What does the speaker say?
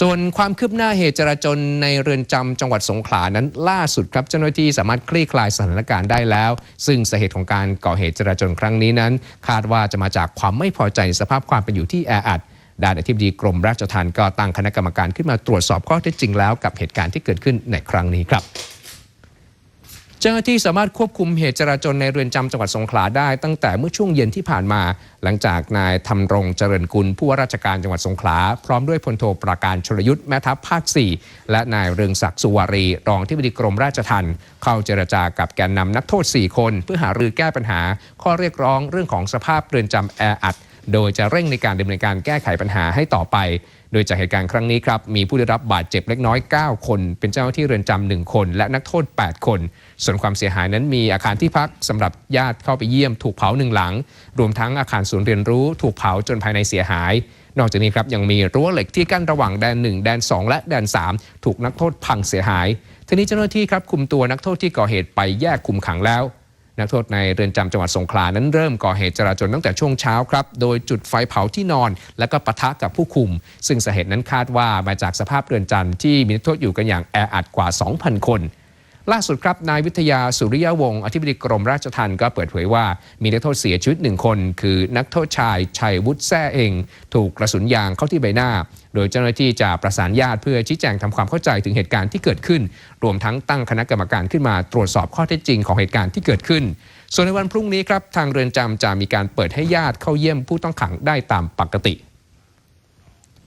ส่วนความคืบหน้าเหตุจราจรในเรือนจำจังหวัดสงขลานั้นล่าสุดครับเจ้าหน้าที่สามารถคลี่คลายสถานการณ์ได้แล้ว ซึ่งสาเหตุของการก่อเหตุจราจรครั้งนี้นั้น คาดว่าจะมาจากความไม่พอใจสภาพความเป็นอยู่ที่แออัดด้านอธิบดีกรมราชทัณฑ์ก็ตั้งคณะกรรมการขึ้นมาตรวจสอบข้อเท็จจริงแล้วกับเหตุการณ์ที่เกิดขึ้นในครั้งนี้ครับ จ้าหน้าที่สามารถควบคุมเหตุจราจรในเรือนจำจังหวัดสงขลาได้ตั้งแต่เมื่อช่วงเย็นที่ผ่านมา หลังจากนายธรรมรงเจริญกุลผู้ว่าราชการจังหวัดสงขลาพร้อมด้วยพลโทปราการชลยุทธ์แม่ทัพภาค 4 และนายเรืองศักดิ์สุวารี รองที่ปรึกรมราชทัณฑ์เข้าเจรจากับแกนนำนักโทษ 4 คน เพื่อหารือแก้ปัญหา ข้อเรียกร้องเรื่องของสภาพเรือนจำแออัด โดยจะเร่งในการดำเนินการแก้ไขปัญหาให้ต่อไป โดยจากเหตุการณ์ครั้งนี้ครับ มีผู้ได้รับบาดเจ็บเล็กน้อย 9 คน เป็นเจ้าหน้าที่เรือนจำหนึ่งคน และนักโทษ 8 คน ส่วนความเสียหายนั้นมีอาคารที่พักสำหรับญาติเข้าไปเยี่ยมถูกเผาหนึ่งหลัง รวมทั้งอาคารศูนย์เรียนรู้ถูกเผาจนภายในเสียหาย นอกจากนี้ครับยังมีรั้วเหล็กที่กั้นระหว่างแดน 1 แดน 2 และแดน 3 ถูกนักโทษพังเสียหายทีนี้เจ้าหน้าที่ครับคุมตัวนักโทษที่ก่อเหตุไปแยกคุมขังแล้ว นักโทษในเรือนจำจังหวัดสงขลานั้นเริ่มก่อเหตุจราจนตั้งแต่ช่วงเช้าครับ โดยจุดไฟเผาที่นอน และก็ปะทะกับผู้คุม ซึ่งสาเหตุนั้นคาดว่ามาจากสภาพเรือนจำที่มีนักโทษอยู่กันอย่างแออัดกว่า 2,000 คน ล่าสุดครับนายวิทยาสุริยะวงศ์อธิบดีกรมราชทัณฑ์ก็เปิดเผยว่า มีนักโทษเสียชีวิตหนึ่งคน คือนักโทษชายชัยวุฒิแซ่เอง ถูกกระสุนยางเข้าที่ใบหน้า โดยเจ้าหน้าที่จะประสานญาติเพื่อชี้แจงทำความเข้าใจถึงเหตุการณ์ที่เกิดขึ้น รวมทั้งตั้งคณะกรรมการขึ้นมาตรวจสอบข้อเท็จจริงของเหตุการณ์ที่เกิดขึ้น ส่วนในวันพรุ่งนี้ครับทางเรือนจำจะมีการเปิดให้ญาติเข้าเยี่ยมผู้ต้องขังได้ตามปกติ